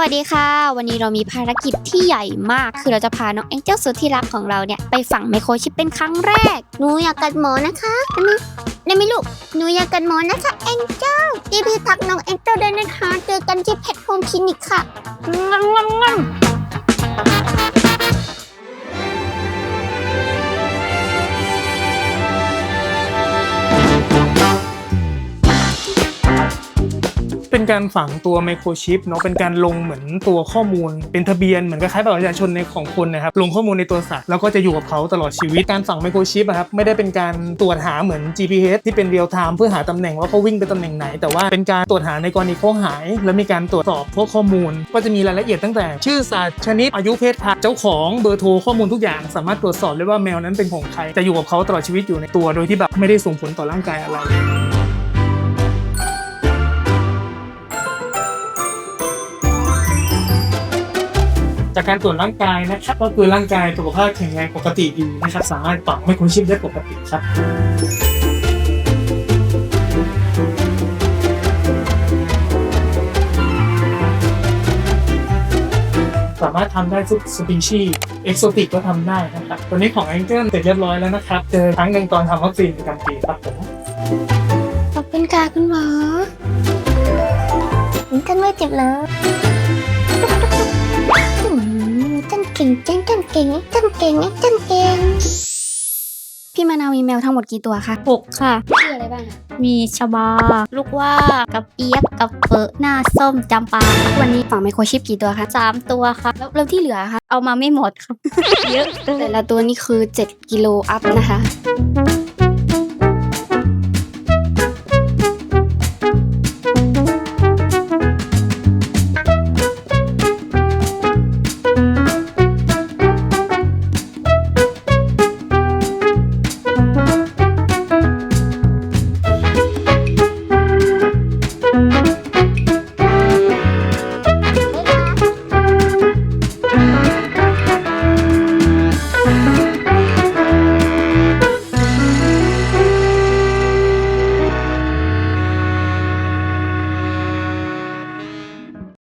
วัสดีค่ะ วันนี้เรามีภารกิจที่ใหญ่มาก คือเราจะพาน้องแองเจิลสุดที่รักของเราเนี่ยไปฝังไมโครชิปเป็นครั้งแรก หนูอยากกัดหมอนะคะนี่ไหมได้ไหมลูก หนูอยากกัดหมอนะคะแองเจิลพี่พี่ทักน้องแองเจิลด้วยนะคะ เจอกันที่เพชรโฮมคลินิกค่ะงงงง เป็นการฝังตัวไมโครชิปเนาะเป็นการลงเหมือนตัวข้อมูล เป็นทะเบียนเหมือนกับคล้ายบัตรประชาชนในของคนนะครับลงข้อมูลในตัวสัตว์แล้วก็จะอยู่กับเขาตลอดชีวิตการฝังไมโครชิปอะครับไม่ได้เป็นการตรวจหาเหมือน GPS ที่เป็นเรียลไทม์เพื่อหาตำแหน่งว่าเขาวิ่งไปตำแหน่งไหน แต่ว่าเป็นการตรวจหาในกรณีเขาหาย และมีการตรวจสอบพวกข้อมูล ก็จะมีรายละเอียดตั้งแต่ ชื่อสัตว์ชนิดอายุเพศพันธุ์เจ้าของเบอร์โทรข้อมูลทุกอย่างสามารถตรวจสอบได้ว่าแมวนั้นเป็นของใครจะอยู่กับเขาตลอดชีวิตอยู่ในตัวโดยที่แบบไม่ได้ส่งผลต่อร่างกายอะไร จากการตรวจร่างกายนะครับก็คือร่างกายสุขภาพแข็งแรงปกติดีนะครับสามารถปรับให้คุณชีพได้ปกติครับสามารถทำได้ทุกสปีชีส์เอ็กโซติกก็ทำได้นะครับ ตัวนี้ของแองเจิลเสร็จเรียบร้อยแล้วนะครับ เจอครั้งหนึ่งตอนทำวัคซีนประจำปีครับผมขอบคุณค่ะคุณหมอท่านไม่เจ็บเลย ท่านเก่งจังท่านเก่งท่านเก่งท่านเก่งพี่มะนาวมีแมวทั้งหมดกี่ตัวคะหกค่ะ ชื่ออะไรบ้างคะมีชบา ลูกว่ากับเอียกกับเปิหน้าส้มจำปาวันนี้ฝังไมโครชิปกี่ตัวคะสามตัวค่ะแล้วแล้วที่เหลือคะเอามาไม่หมดครับ เยอะเกิแต่นละตัวนี่คือ 7 กิโลอัพนะคะ